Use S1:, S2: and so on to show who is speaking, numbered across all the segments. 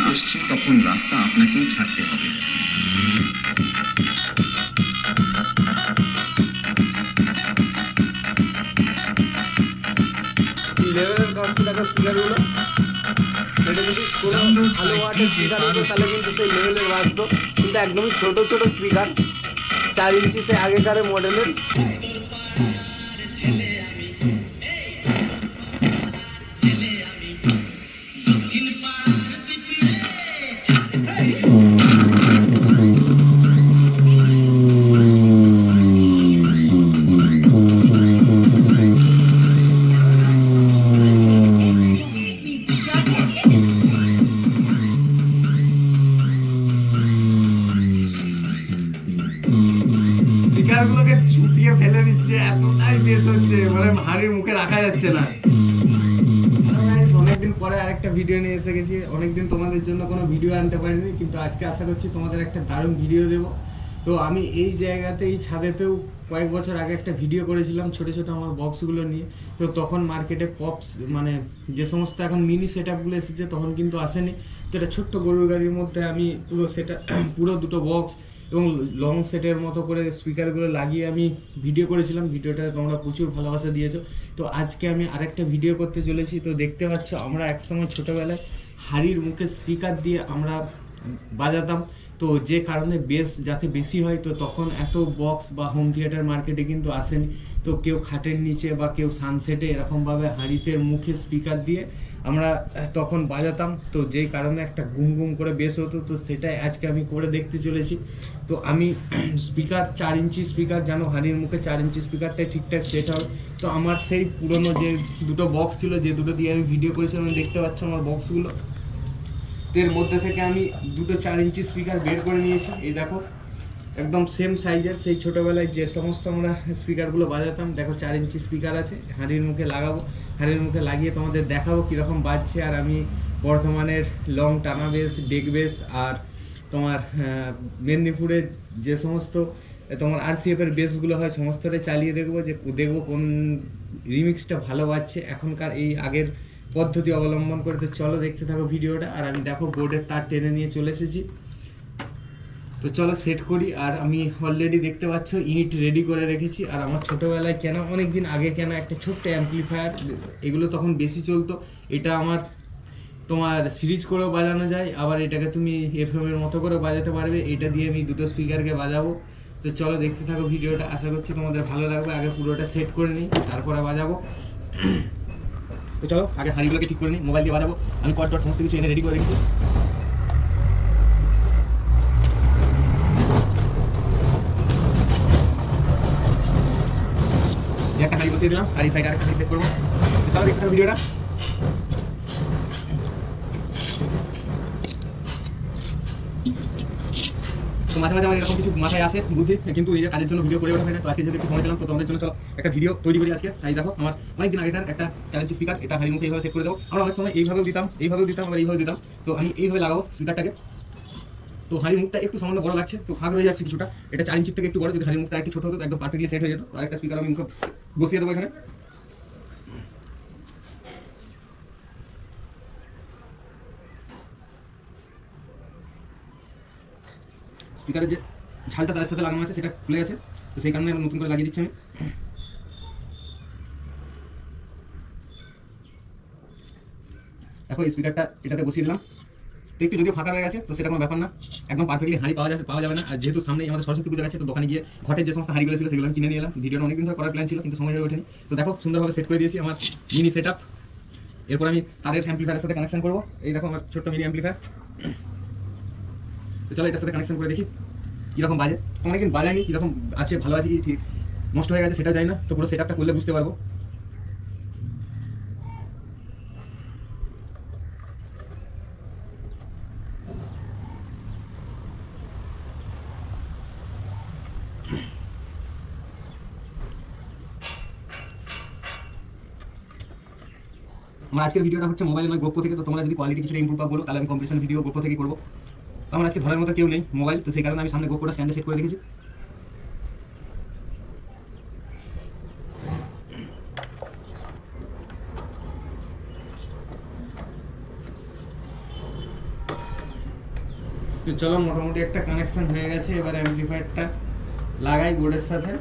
S1: পশ্চিম তখন রাস্তা আপনাকেই ছাড়তে হবে।
S2: লেভেলের কাছে দেখো স্পিকারগুলো এটা যদি কোনো ভালো ওয়াটের স্পিকার হতো তাহলে কিন্তু সেই লেভেলের বাজতো কিন্তু একদমই ছোট ছোট স্পিকার চার ইঞ্চি সে আগেকার মডেলের মানে হাড়ির মুখে রাখা যাচ্ছে না। অনেকদিন পরে আরেকটা ভিডিও নিয়ে এসে গেছি। অনেকদিন তোমাদের জন্য কোনো ভিডিও আনতে পারিনি, কিন্তু আজকে আশা করছি তোমাদের একটা দারুণ ভিডিও দেবো। তো আমি এই জায়গাতে, এই ছাদেতেও কয়েক বছর আগে একটা ভিডিও করেছিলাম, ছোট ছোট আমার বক্সগুলো নিয়ে। তো তখন মার্কেটে পপস মানে যে সমস্ত এখন মিনি সেট আপগুলো এসেছে, তখন কিন্তু আসেনি। তো এটা ছোট্ট গরুর গাড়ির মধ্যে আমি পুরো সেটা পুরো দুটো বক্স এবং লং সেটের মতো করে স্পিকারগুলো লাগিয়ে আমি ভিডিও করেছিলাম। ভিডিওটা তোমরা প্রচুর ভালোবাসা দিয়েছ। তো আজকে আমি আরেকটা ভিডিও করতে চলেছি। তো দেখতে পাচ্ছ, আমরা একসময় ছোটোবেলায় হাড়ির মুখে স্পিকার দিয়ে আমরা বাজাতাম। তো যে কারণে বেস যাতে বেশি হয়, তো তখন এত বক্স বা হোম থিয়েটার মার্কেটে কিন্তু আসেনি। তো কেউ খাটের নিচে বা কেউ সানসেটে এরকমভাবে হাঁড়িতে মুখে স্পিকার দিয়ে আমরা তখন বাজাতাম, তো যেই কারণে একটা গুম গুম করে বেস হতো, তো সেটাই আজকে আমি করে দেখতে চলেছি। তো আমি স্পিকার চার ইঞ্চি স্পিকার জানো হানির মুখে চার ইঞ্চি স্পিকারটাই ঠিকঠাক সেট হবে তো আমার সেই পুরনো যে দুটো বক্স ছিল, যে দুটো দিয়ে আমি ভিডিও করেছিলাম দেখতে পাচ্ছ আমার বক্সগুলো এর মধ্যে থেকে আমি দুটো চার ইঞ্চি স্পিকার বের করে নিয়েছি। এই দেখো একদম সেম সাইজের সেই ছোটোবেলায় যে সমস্ত আমরা স্পিকারগুলো বাজাতাম, দেখো চার ইঞ্চি স্পিকার আছে, হাঁড়ির মুখে লাগাবো, হাঁড়ির মুখে লাগিয়ে তোমাদের দেখাবো কীরকম বাজছে, আর আমি বর্ধমানের লং টানা বেস ডেক বেস আর তোমার মেদিনীপুরের যে সমস্ত, তোমার আরসিএফ এর বেসগুলো হয় সমস্তটাই চালিয়ে দেখব, যে দেখব কোন রিমিক্সটা ভালো বাজছে। এখনকার এই আগের পদ্ধতি অবলম্বন করে তো চলো দেখতে থাকো ভিডিওটা, আর আমি দেখো বোর্ডের তার টেনে নিয়ে চলে এসেছি। তো চলো সেট করি। আর আমি অলরেডি দেখতে পাচ্ছ, ইট রেডি করে রেখেছি। আর আমার ছোটোবেলায় কেন অনেক দিন আগে কেন একটা ছোট্ট অ্যাম্পলিফায়ার এগুলো তখন বেশি চলতো। এটা আমার তোমার সিরিজ করেও বাজানো যায়, আবার এটাকে তুমি এফএমের মতো করে বাজাতে পারবে। এটা দিয়ে আমি দুটো স্পিকারকে বাজাবো। তো চলো দেখতে থাকো ভিডিওটা, আশা করছি তোমাদের ভালো লাগবে। আগে পুরোটা সেট করে নিই, তারপরে বাজাবো। তো চলো, আগে হাঁড়িগুলোকে ঠিক করে নিই মোবাইল দিয়ে বাজাবো। আমি কট সমস্ত কিছু এনে রেডি করে রেখেছি এই একটা হাঁড়ি তো মাঝে মাঝে কিছু মাথায় বুদ্ধি কিন্তু কাজের জন্য ভিডিও করে হয় না সময় তো একটা ভিডিও তৈরি দেখো আমার একটা স্পিকার এটা এইভাবে করে দেবো আমরা অনেক সময় এইভাবেও দিতাম এইভাবেও দিতাম এইভাবে দিতাম তো আমি এইভাবে লাগাবো স্পিকারটাকে তো একটু বড় লাগছে তো হয়ে যাচ্ছে কিছুটা এটা চার ইঞ্চির থেকে একটু বড় যদি হাড়ির মুখটা একটু ছোট হতো একদম পারফেক্টলি সেট হয়ে যেত আর একটা স্পিকার আমি বসিয়ে দেবো এখানে। স্পিকারের যে ঝালটা তার সাথে লাগানো আছে, সেটা খুলে গেছে। তো সেই কারণে নতুন করে লাগিয়ে দিচ্ছি আমি। এই স্পিকারটা এটাতে বসিয়ে দিলাম। একটু যদিও ফাঁকা হয়ে গেছে, তো সেটা কোনো ব্যাপার না। একদম পারফেক্টলি হাঁড়ি পাওয়া যাবে পাওয়া যাবে না। আর যেহেতু সামনেই আমাদের সরস্বতী পুজো আছে, তো দোকানে গিয়ে ঘটের যে সমস্ত হাঁড়িগুলো ছিল, সেগুলো আমি কিনে নিয়ে এলাম। ভিডিওটা অনেকদিন ধরে করার প্ল্যান ছিল, কিন্তু সময় হয়ে ওঠেনি। তো দেখো, সুন্দরভাবে সেট করে দিয়েছি আমার মিনি সেট আপ এরপর আমি তারের অ্যাম্পলিফায়ারের সাথে কানেকশন করব। এই দেখো আমার ছোট্ট মিনি অ্যাম্পলিফায়ার তো চলো এটার সাথে কানেকশন করে দেখি, কীরকম বাজে। অনেকদিন বাজায়নি, কীরকম আছে, ভালো আছে, কি ঠিক নষ্ট হয়ে গেছে সেটা জানি না। তো পুরো সেট আপটা করলে বুঝতে পারব। আমার আজকের ভিডিওটা হচ্ছে মোবাইল নয় গোপ্রো থেকে। তো তোমরা যদি কোয়ালিটি কিছুটা ইমপ্রুভ বলো, তাহলে আমি কম্পিটিশন ভিডিও গোপ্রো থেকে করব। তো আমার আজকে ধরার মতো কেউ নেই মোবাইল তো সেই কারণে আমি সামনে গোপ্রোটা স্ট্যান্ডে সেট করে রেখেছি। তো চলো, মোটামুটি একটা কানেকশন হয়ে গেছে। এবার অ্যাম্পলিফায়ারটা লাগাই বোর্ডের সাথে।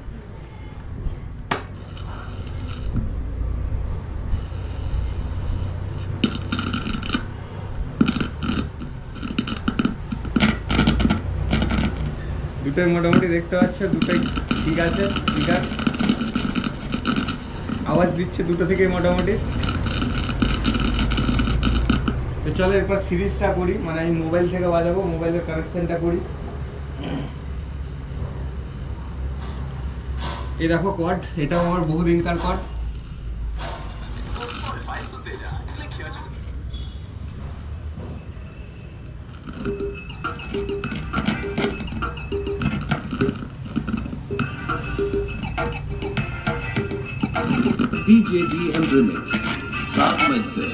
S2: দুটোই মোটামুটি দেখতে পাচ্ছ, দুটোই ঠিক আছে স্পিকার আওয়াজ দিচ্ছে দুটো থেকেই মোটামুটি। তো চলো এরপর সিরিজটা করি মানে আমি মোবাইল থেকে বাজাবো, মোবাইলের কানেকশানটা করি। এই দেখো কর্ড এটাও আমার বহুদিনকার কর্ড
S3: DJ DM Remix. सात मई से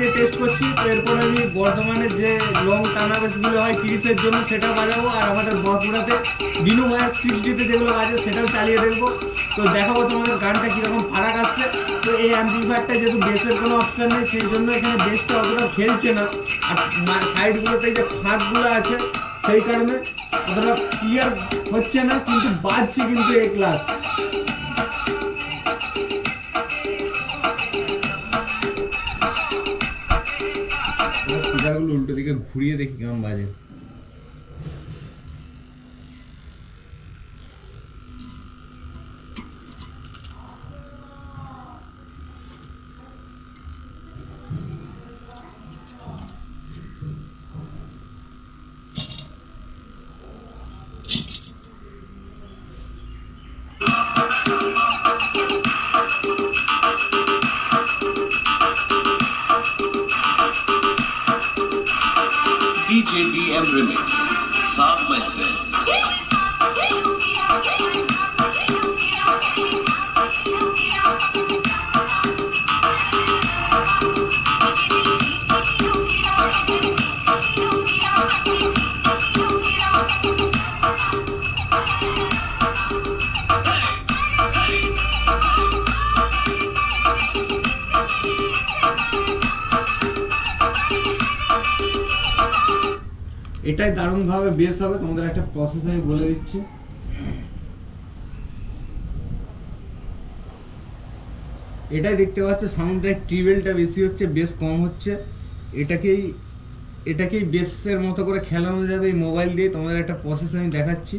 S2: রিলিক্সের টেস্ট করছি তো এরপর আমি বর্ধমানের যে লং টানা বেসগুলো হয় তিরিশের জন্য সেটা বাজাবো, আর আমাদের বাঁকুড়াতে দিনু ভাইয়ের সিক্সটিতে যেগুলো বাজে সেটাও চালিয়ে দেখব। তো দেখাবো তোমাদের গানটা কীরকম ফারাক আসছে। তো এই অ্যাম্পলিফায়ারটা যেহেতু বেসের কোনো অপশান নেই, সেই জন্য এখানে বেসটা অতটা খেলছে না। আর সাইডগুলোতে যে ফাঁকগুলো আছে, সেই কারণে অতটা ক্লিয়ার হচ্ছে না, কিন্তু বাজছে কিন্তু এ ক্লাস ঘুরিয়ে দেখি কেমন বাজে। এটাই দারুণভাবে বেস হবে, তোমাদের একটা প্রসেস আমি বলে দিচ্ছি। এটাই দেখতে পাচ্ছ সাউন্ডটা ট্রিবেলটা বেশি হচ্ছে বেশ কম হচ্ছে। এটাকেই এটাকেই বেসের মতো করে খেলানো যাবে এই মোবাইল দিয়ে, তোমাদের একটা প্রসেস আমি দেখাচ্ছি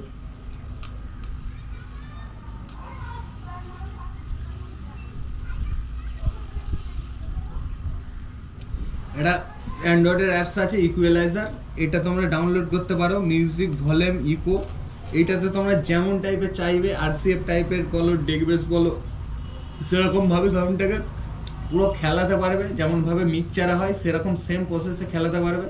S2: এটা অ্যান্ড্রয়েডের অ্যাপস আছে ইকুয়েলাইজার এটা তোমরা ডাউনলোড করতে পারো মিউজিক ভলিউম ইকো এইটাতে তোমরা যেমন টাইপের চাইবে আর সি এফ টাইপের বলো ডেকবেস বলো সেরকমভাবে সাউন্ডটাকে পুরো খেলাতে পারবে, যেমনভাবে মিক্সচারে হয়, সেরকম সেম প্রসেসে খেলাতে পারবে।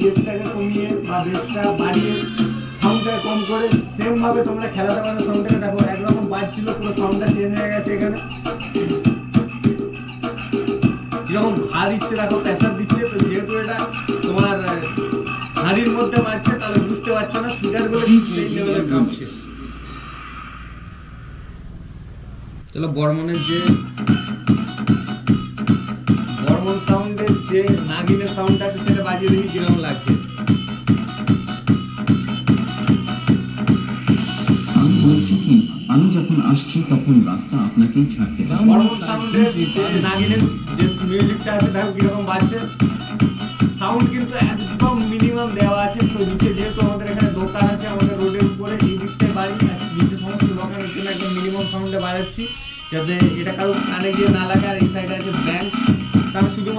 S2: বেসটাকে কমিয়ে বা বেসটা বাড়িয়ে সাউন্ডটাকে কম করে সেম ভাবে তোমরা খেলাতে পারো সাউন্ডটাকে দেখো একরকম বাজছিল পুরো সাউন্ডটা চেঞ্জ হয়ে গেছে এখানে। কীরকম ভা দিচ্ছে দেখো প্রেসার দিচ্ছে তো যেহেতু এটা তোমার হাঁড়ির মধ্যে বাজছে তাহলে বুঝতে পারছ না স্পিকারগুলো সেই লেভেলের কাঁপছে বর্মনের যে সাউন্ডের যে নাগিনের সাউন্ড আছে সেটা বাজিয়ে দেখি কীরকম লাগছে।
S1: আমি বলছি কি আমি যখন আসছি তখন রাস্তা আপনাকেই ছাড়তে
S2: নাগিনের যে মিউজিকটা আছে দেখো কীরকম বাজছে। সাউন্ড কিন্তু একদম মিনিমাম দেওয়া আছে। তো নিচে যেহেতু আমাদের এখানে দোকান আছে আমাদের রোডের উপরে এই দিকটায় বাড়ি নিচে সমস্ত দোকানের জন্য একদম মিনিমাম সাউন্ডে বাজাচ্ছি। যাতে এটা কারও কানে গিয়ে না লাগে আর এই সাইডে আছে ব্যাংক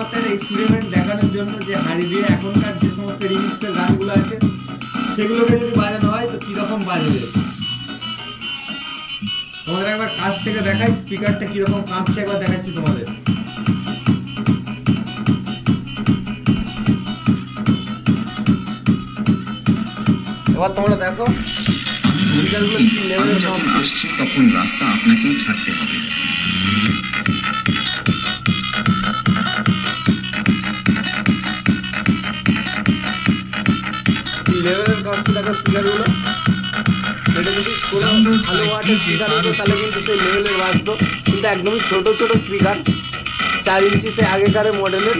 S2: একটা এক্সপেরিমেন্ট দেখানোর জন্য যে হাড়ি দিয়ে এখনকার যে সমস্ত রিমিক্সের গানগুলো আছে সেগুলোকে যদি বাজানো হয় তো কীরকম বাজবে? তোমাদের একবার কাছ থেকে দেখাই স্পিকারটা কীরকম কাঁপছে একবার দেখাচ্ছি তোমাদের। এবার তোমরা দেখো কি
S1: তখন রাস্তা আপনাকেই ছাড়তে হবে।
S2: ভালো ওয়াটের স্পিকার হতো তাহলে কিন্তু সেই লেভেলের বাজতো কিন্তু একদমই ছোট ছোট স্পিকার চার ইঞ্চি সে আগেকার মডেলের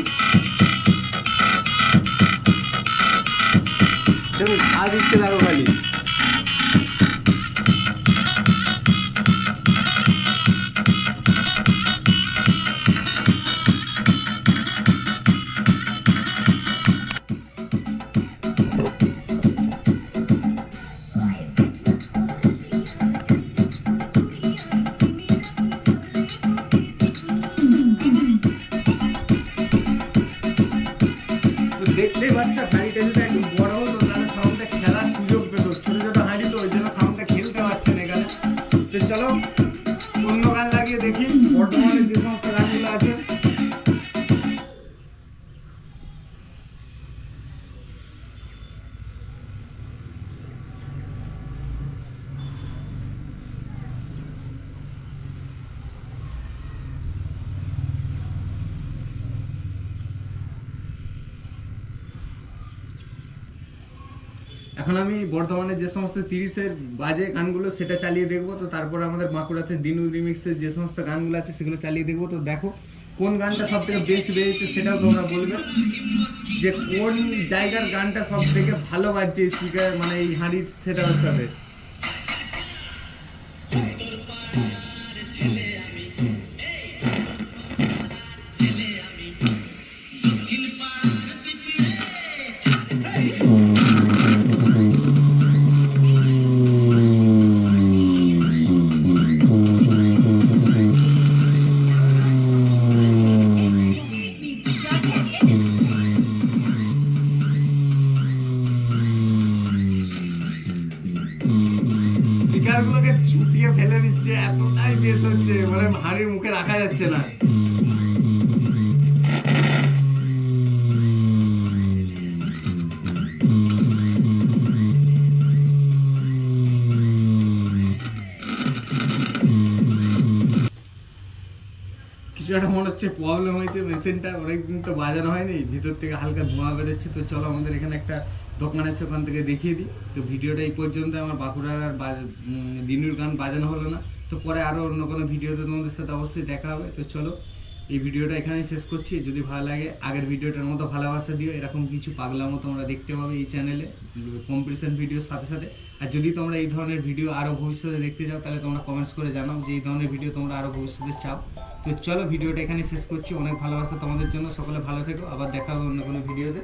S2: দেখুন আর দিচ্ছে লাগো খালি এখন আমি বর্তমানে যে সমস্ত তিরিশের বাজে গানগুলো সেটা চালিয়ে দেখব, তো তারপর আমাদের বাঁকুড়াতে দিনু রিমিক্সের যে সমস্ত গানগুলো আছে সেগুলো চালিয়ে দেখব। তো দেখো কোন গানটা সব থেকে বেস্ট বেরিয়েছে সেটাও তোমরা বলবে। যে কোন জায়গার গানটা সব থেকে ভালো বাজছে স্পিকার মানে এই হাঁড়ির সেটার সাথে? এতটাই হচ্ছে মানে হাঁড়ির মুখে রাখা যাচ্ছে না। কিছু একটা মনে হচ্ছে প্রবলেম হয়েছে মেশিনটা অনেকদিন তো বাজানো হয়নি, ভিতর থেকে হালকা ধোঁয়া বেরোচ্ছে, তো চলো আমাদের এখানে একটা দোকান আছে ওখান থেকে দেখিয়ে দিই। তো ভিডিওটা এই পর্যন্ত আমার বাঁকুড়ার আর দিনুর গান বাজানো হলো না। তো পরে আরও অন্য কোনো ভিডিওতে তোমাদের সাথে অবশ্যই দেখা হবে। তো চলো, এই ভিডিওটা এখানেই শেষ করছি। যদি ভালো লাগে, আগের ভিডিওটার মতো ভালোবাসা দিও। এরকম কিছু পাগলামো তোমরা দেখতে পাবে এই চ্যানেলে কম্পিটিশন ভিডিওর সাথে সাথে। আর যদি তোমরা এই ধরনের ভিডিও আরও ভবিষ্যতে দেখতে চাও, তাহলে তোমরা কমেন্টস করে জানাও যে এই ধরনের ভিডিও তোমরা আরও ভবিষ্যতে চাও। তো চলো, ভিডিওটা এখানে শেষ করছি। অনেক ভালোবাসা তোমাদের জন্য। সকলে ভালো থেকো। আবার দেখা হবে অন্য কোনো ভিডিওতে।